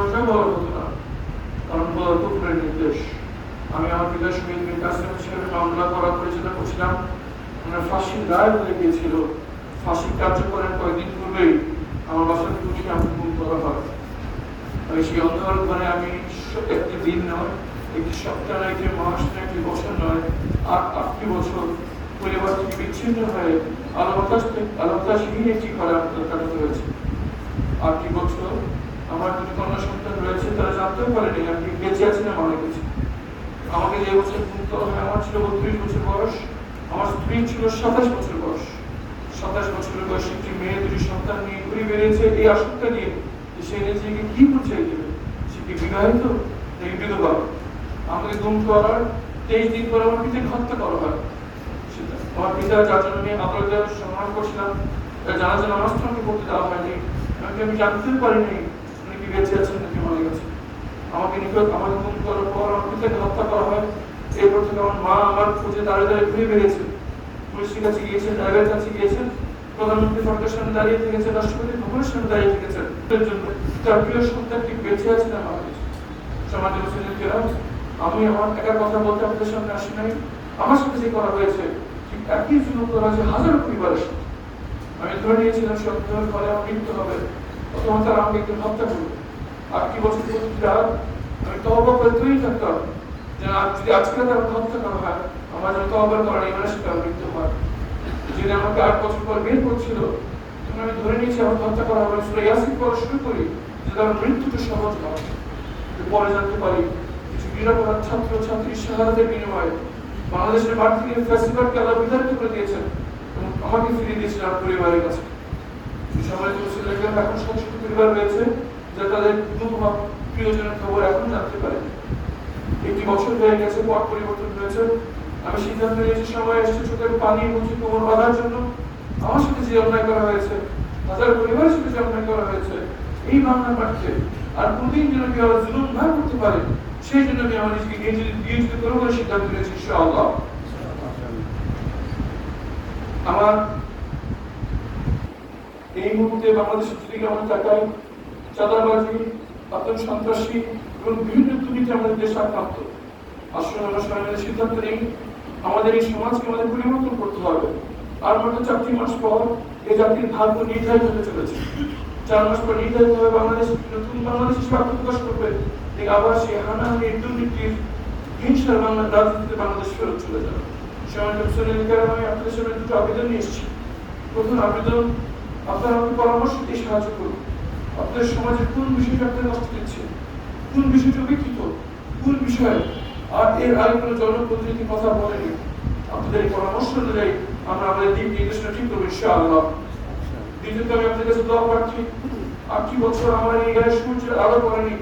সময়টা বড় হতো না কারণ বড় কুকুরের নির্দেশ। আমি আমার বিদেশ বিন কাসিম হিসেবে মামলা করা পরিচালনা করছিলাম। ওনার ফাঁসির রায় হয়ে গিয়েছিল। ফাঁসি কার্যকরের কয়েকদিন পূর্বেই আমার বাসা থেকে উঠে আমাকে গুম করা হয়। আমি সেই অন্ধকার ঘরে আমি একটি দিন নয়, একটি সপ্তাহ নয়, একটি মাস নয়, একটি বছর নয়, আট, আটটি বছর পরিবার থেকে বিচ্ছিন্ন হয়ে আলো থেকে- আলো একটি ঘরে কাটাতে হয়েছে। আটটি বছর আমার দুটি কন্যা সন্তান রয়েছে তারা জানতেও পারেনি। আমি বেঁচে আছি না মারা গেছি আমাকে যে বছর গুম করা হয়। আমার ছিল বত্রিশ বছর বয়স। আমার স্ত্রী ছিল সাতাশ বছর বয়স। সাতাশ বছরের বয়সে একটি মেয়ে, দুটি সন্তান নিয়ে ঘুরে বেরিয়েছে এই আশঙ্কা নিয়ে সে নিজেকে কি পরিচয় দেবে সে কি বিবাহিত? নাকি বিধবা। আমাকে গুম করার, তেইশ দিন পর আমার পিতাকে হত্যা করা হয়। সেটা। আমার পিতা যার জন্য আমি আদালতে সম্মান করছিলাম। জানাজা নামাজ তো আমাকে করতে দেওয়া হয়নি। আমি জানতেও পারিনি বেঁচে আছেন নাকি মারা গেছেন আমাকে নিকট আমাকে গুম করার পর আমার পিতাকে হত্যা করা হয়। এরপর থেকে আমার মা আমার খুঁজে দাঁড়িয়ে দাঁড়িয়ে ঘুরে বেরিয়েছে পুলিশের কাছে গিয়েছেন, ড্রাইভারের কাছে গিয়েছেন। প্রধানমন্ত্রী সরকারের সামনে দাঁড়িয়ে থেকেছেন, রাষ্ট্রপতি ভবনের সামনে দাঁড়িয়ে থেকেছেন। এর জন্য তার প্রিয় সন্তানটি বেঁচে আছে না মারা গেছে সমাজে মুসলিমকেরা আমি আমার একা কথা বলতে আপনাদের সামনে আসি নাই। আমার সাথে যে করা হয়েছে একই জন্য করা হয়েছে হাজারো পরিবারের সাথে। আমি ধরে নিয়েছিলাম সন্তানের ফলে আমার মৃত্যু হবে। অথবা তারা আমাকে একটু হত্যা করবে আর কি বছর প্রতি রাত আমি তহবা করে তৈরি থাকতাম যে যদি আজকে আমাকে হত্যা করা হয়, আমার যেন তহবা করার এই মানুষটা আমার মৃত্যু হয়। যদি আমাকে আট বছর পর বের করছিল আমি ধরে নিয়েছি আমাকে হত্যা করা হবে সুরা ইয়াসিন পড়া শুরু করি, যে তার মৃত্যুটা সহজ হয় পরে জানতে পারি, কিছু নিরাপরাধ ছাত্র ছাত্রী শাহাদাতের বিনিময়ে বাংলাদেশের মাঠ থেকে ফ্যাসিবাদকে আল্লাহ বিতাড়িত করে দিয়েছেন, এবং আমাকে ফিরিয়ে দিয়েছেন আমার পরিবারের কাছে। এই সময় মুসলিম এখন শত পরিবার রয়েছে। যা তাদের বিধবা প্রিয়জনের খবর এখন জানতে পারে। একটি বছর হয়ে গেছে পট পরিবর্তন হয়েছে। আমি সিদ্ধান্ত নিয়েছি সময় এসেছে চোখের পানি মুখে কোমর বাঁধার জন্য। আমার সাথে যে অন্যায় করা হয়েছে, হাজার পরিবারের সাথে যে অন্যায় করা হয়েছে, এই বাংলার মাটিতে আর কোনদিন যেন কেউ আবার জুলুম না করতে পারে, সেই জন্য আমি আমার নিজেকে নিয়োজিত নিয়োজিত করব বলে সিদ্ধান্ত নিয়েছি, ইনশাআল্লাহ। আমার এই মুহূর্তে বাংলাদেশের দিকে আমরা তাকাই চাঁদাবাজি, আতঙ্ক, সন্ত্রাসী এবং বিভিন্ন দুর্নীতি আমাদের দেশ আক্রান্ত। আসলে আমরা সিদ্ধান্ত নেই আমাদের এই সমাজকে আমাদের পরিবর্তন করতে হবে। আর মাত্র চারটি মাস পর এই জাতির ভাগ্য নির্ধারিত হতে চলেছে। চার মাস পর নির্ধারিত হবে বাংলাদেশ নতুন বাংলাদেশ হিসেবে আত্মপ্রকাশ করবে। ঠিক আবার সেই হানাহানি, দুর্নীতির হিংসার বাংলা রাজনীতিতে বাংলাদেশ ফেরত চলে যাবে। সমাজ আমি আপনাদের সামনে দুটো আবেদন নিয়ে এসেছি। প্রথম আবেদন, আপনারা আমাকে পরামর্শ দিয়ে সাহায্য করুন। আপনাদের সমাজের কোন বিষয়টা আপনার কষ্ট দিচ্ছে কোন বিষয়টা বিকৃত কোন বিষয়? আর এর আগে কোনো জনপ্রতিনিধি কথা বলেনি? আপনাদের পরামর্শ অনুযায়ী আমরা আমাদের দিক নির্দেশনা ঠিক করব, ইনশাআল্লাহ। দ্বিতীয়ত আমি আপনাদের কাছে দোয়া প্রার্থী। আটটি বছর আমার এই গায়ে সূর্যের আলো পড়েনি?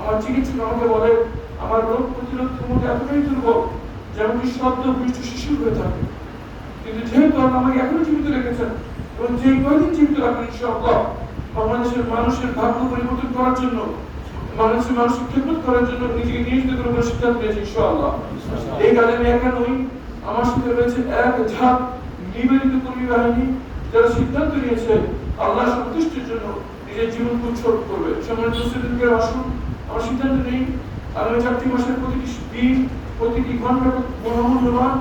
আমার চিকিৎসক আমাকে বলে, আমার রোগ প্রতিরোধ ক্ষমতা এতটাই দুর্বল, যেমনটি শব্দ পৃষ্ঠ শিশু হয়ে থাকে। কিন্তু যেহেতু আমাকে এখনও জীবিত রেখেছেন এবং যে কয়দিন জীবিত রাখবেন, ইনশাআল্লাহ বাংলাদেশের মানুষের ভাগ্য পরিবর্তন করার জন্য, বাংলাদেশের মানুষের খেদমত করার জন্য নিজেকে নিয়োজিত করে বলে সিদ্ধান্ত নিয়েছি ইনশাআল্লাহ। এই কাজে আমি একা নই আমার সাথে রয়েছে এক ঝাঁক নিবেদিত কর্মী বাহিনী, যারা সিদ্ধান্ত নিয়েছে আল্লাহ সন্তুষ্টির জন্য নিজের জীবন উৎসর্গ করবে। সম্মানিত মুসলিমকে আসুন, আমার সিদ্ধান্ত নেই। আগামী চারটি মাসের প্রতিটি দিন, প্রতিটি ঘণ্টা মহামূল্যবান।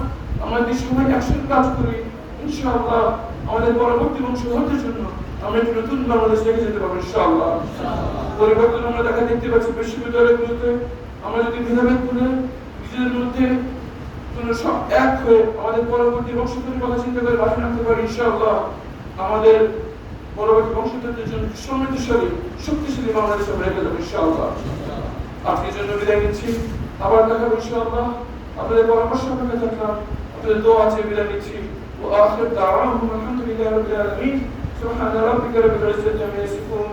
আমাদের সময় একসাথে কাজ করি, ইনশাআল্লাহ। আমাদের পরবর্তী বংশধরদের জন্য আমরা একটি নতুন বাংলাদেশ রেখে যেতে পারব, ইনশাআল্লাহ। পরিবর্তন আমরা দেখা দেখতে পাচ্ছি বিশ্ববিদ্যালয়গুলোতে আমরা যদি ভেদাভেদ করে নিজেদের মধ্যে কোনো সব এক হয়ে আমাদের পরবর্তী বংশধরের কথা চিন্তা করে বাসা আনতে পারি, ইনশাআল্লাহ। আমাদের পরবর্তী বংশধরদের জন্য সমৃদ্ধশালী, শক্তিশালী বাংলাদেশ আমরা রেখে দেবো ইনশাআল্লাহ। আপনি জন্য বিদায় নিচ্ছি। আবার দেখা ইনশাআল্লাহ। আপনাদের পরামর্শ আপনাকে থাকলাম। আপনাদের দোয়া আছে, বিদায় নিচ্ছি। وآخر دعواهم الحمد لله رب العالمين. سبحان ربك رب العزة عما يصفون.